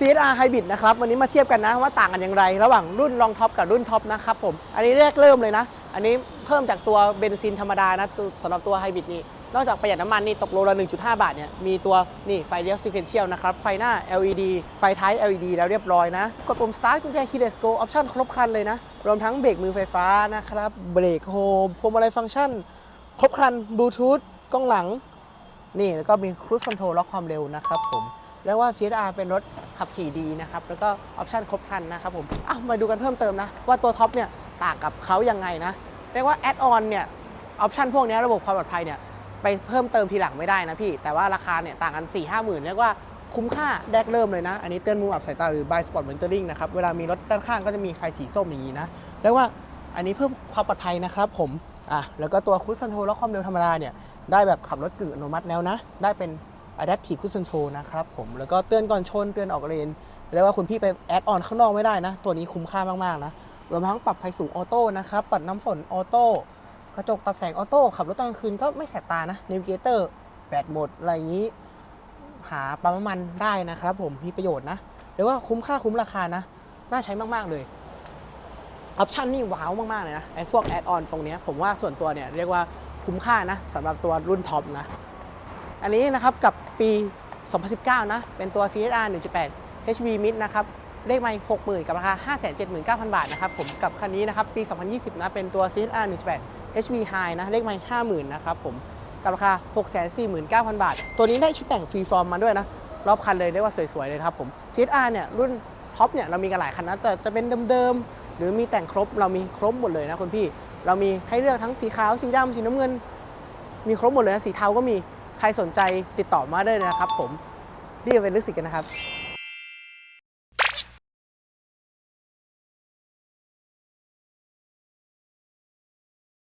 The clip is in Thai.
CSR Hybrid นะครับ วันนี้มาเทียบกันนะว่าต่างกันอย่างไร ระหว่างรุ่นรองท็อปกับรุ่นท็อปนะครับผม อันนี้แรกเริ่มเลยนะ อันนี้เพิ่มจากตัวเบนซินธรรมดานะตัวสำหรับตัวไฮบริดนี่ นอกจากประหยัดน้ำมันนี่ตกโลละ 1.5 บาทเนี่ย มีตัวนี่ไฟเลี้ยวซีเควนเชียลนะครับ ไฟหน้า LED ไฟท้าย LED แล้วเรียบร้อยนะ กดปุ่ม start กุญแจ keyless go ออปชั่นครบครันเลยนะ รวมทั้งเบรกมือไฟฟ้านะครับ เบรกโฮมพวงมาลัยฟังก์ชัน ครบครันบลูทูธกล้องหลัง นี่แล้วก็มีครู i คอนโทรลล็อกความเร็วนะครับผม เรียกว่า CSR เป็นรถขับขี่ดีนะครับแล้วก็ออปชันครบครันนะครับผมอะมาดูกันเพิ่มเติมนะ ว่าตัวท็อปเนี่ยต่างกับเขายังไงนะเรียกว่าแอดออนเนี่ยออปชันพวกนี้ระบบความปลอดภัยเนี่ยไปเพิ่มเติมทีหลังไม่ได้นะพี่ แต่ว่าราคาเนี่ยต่างกัน 4 5 0 0 0 0 เรียกว่าคุ้มค่าแรกเริ่มเลยนะ อันนี้เตือนมุมอับสายตาหรือ by spot monitoring นะครับ เวลามีรถด้านข้างก็จะมีไฟสีส้มอย่างนี้นะเรียกว่าอันนี้เพิ่มความปลอดภัยนะครับผมอะแล้วก็ตัวครู i คอนโทรลล็อกความเร็วธรรมดาเนี่ยได้แบบขับรถกึ่งอัตโนมัติแล้วนะ ได้เป็น Adaptive Cruise Control นะครับผมแล้วก็เตือนก่อนชนเตือนออกเลนเรียกว่าคุณพี่ไปแอดออนข้างนอกไม่ได้นะ ตัวนี้คุ้มค่ามากๆนะรวมทั้งปรับไฟสูงออโต้นะครับปัดน้ำฝนออโต้กระจกตัดแสงออโต้ขับรถตอนกลางคืนก็ไม่แสบตานะ n น v ิเกเตอร์แบตหมดอะไรอย่างนี้ หาปั๊มน้ำมันได้นะครับผมมีประโยชน์นะเรียกว่าคุ้มค่าคุ้มราคานะ น่าใช้มากๆเลยออปชันนี่ว้าวมากๆเลยนะไอ้พวกแอดออนตรงเนี้ยผมว่าส่วนตัวเนี่ยเรียกว่าคุ้มค่านะสำหรับตัวรุ่นท็อปนะ อันนี้นะครับกับ ปี 2019 นะ เป็นตัว CSR 1.8 HV Mid นะครับเลขไม่60,000 กับราคา 579,000 บาทนะครับผมกับคันนี้นะครับปี 2020 นะ เป็นตัว CSR 1.8 HV High นะเลขไม่50,000 นะครับผมกับราคา 649,000 บาท ตัวนี้ได้ชุดแต่งฟรีฟอร์มมาด้วยนะ รอบคันเลยเรียกว่าสวย ๆ เลยครับผม CSR เนี่ยรุ่นท็อปเนี่ยเรามีกันหลายคันนะ แต่จะเป็นเดิม ๆ หรือมีแต่งครบเรามีครบหมดเลยนะคุณพี่ เรามีให้เลือกทั้งสีขาว สีดำสีน้ำเงิน มีครบหมดเลยนะ สีเทาก็มี ใครสนใจติดต่อมาได้เลยนะครับ ผมรีบไปเลือกสิกันนะครับ